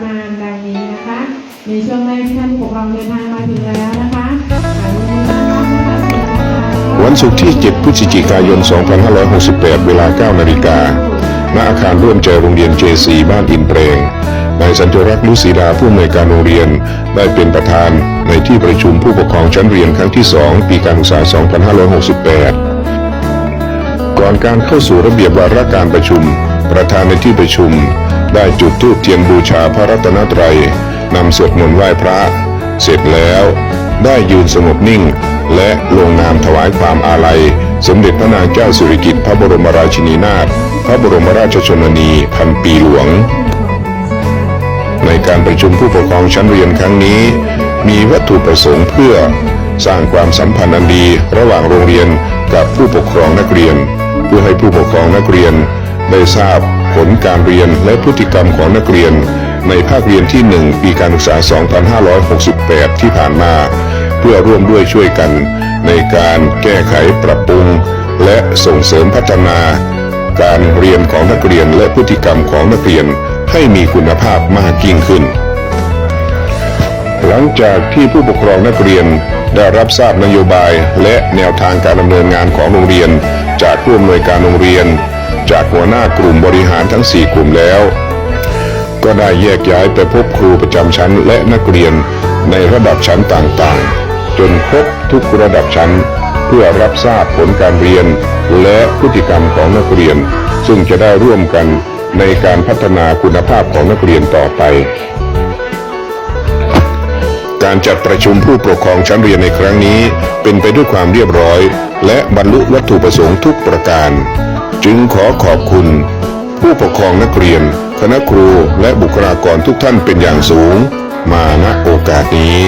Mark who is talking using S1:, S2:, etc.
S1: ประมาณดังนี้นะคะ ในช่วงแรกที่ท่านผู้ปกครองเดินทางมาถึงแล้วนะคะ
S2: วันศุกร์ที่ 7 พฤศจิกายน 2568 เวลา 9 นาฬิกา ณ อาคารร่วมใจโรงเรียน JC บ้านอินเปรงนายสัญจรักษ์ลุศีดาผู้อำนวยการโรงเรียน ได้เป็นประธานในที่ประชุมผู้ปกครองชั้นเรียนครั้งที่ 2 ปีการศึกษา 2568 ก่อนการเข้าสู่ระเบียบวาระการประชุม ประธานในที่ประชุม ได้จุดธูปเทียนบูชาพระรัตนตรัยนำสวดมนต์ไหว้พระ เสร็จแล้วได้ยืนสงบนิ่ง และลงนามถวายความอาลัย สมเด็จพระนางเจ้าสิริกิติ์พระบรมราชินีนาถพระบรมราชชนนีพันปีหลวง ในการประชุมผู้ปกครองชั้นเรียนครั้งนี้ มีวัตถุประสงค์เพื่อสร้างความสัมพันธ์อันดีระหว่างโรงเรียนกับผู้ปกครองนักเรียน เพื่อให้ผู้ปกครองนักเรียน ได้ทราบผลการเรียนและพฤติกรรมของนักเรียน ในภาคเรียนที่ 1 ปีการศึกษา 2568 ที่ผ่านมา เพื่อร่วมด้วยช่วยกัน ในการแก้ไขปรับปรุง และส่งเสริมพัฒนา การเรียนของนักเรียนและพฤติกรรมของนักเรียนให้มีคุณภาพมากยิ่งขึ้น หลังจากที่ผู้ปกครองนักเรียนได้รับทราบนโยบายและแนวทางการดำเนินงานของโรงเรียน จากผู้อำนวยการโรงเรียน จากหัวหน้ากลุ่มบริหารทั้ง 4 กลุ่มแล้ว ก็ได้แยกย้ายไปพบครูประจำชั้นและนักเรียนในระดับชั้นต่างๆ จนครบทุกระดับชั้น เพื่อรับทราบผลการเรียนและพฤติกรรมของนักเรียน ซึ่งจะได้ร่วมกันในการพัฒนาคุณภาพของนักเรียนต่อไป การจัดประชุมผู้ปกครองชั้นเรียนในครั้งนี้ เป็นไปด้วยความเรียบร้อย และบรรลุวัตถุประสงค์ทุกประการ จึงขอขอบคุณ ผู้ปกครองนักเรียน คณะครูและบุคลากรทุกท่านเป็นอย่างสูง มาณโอกาสนี้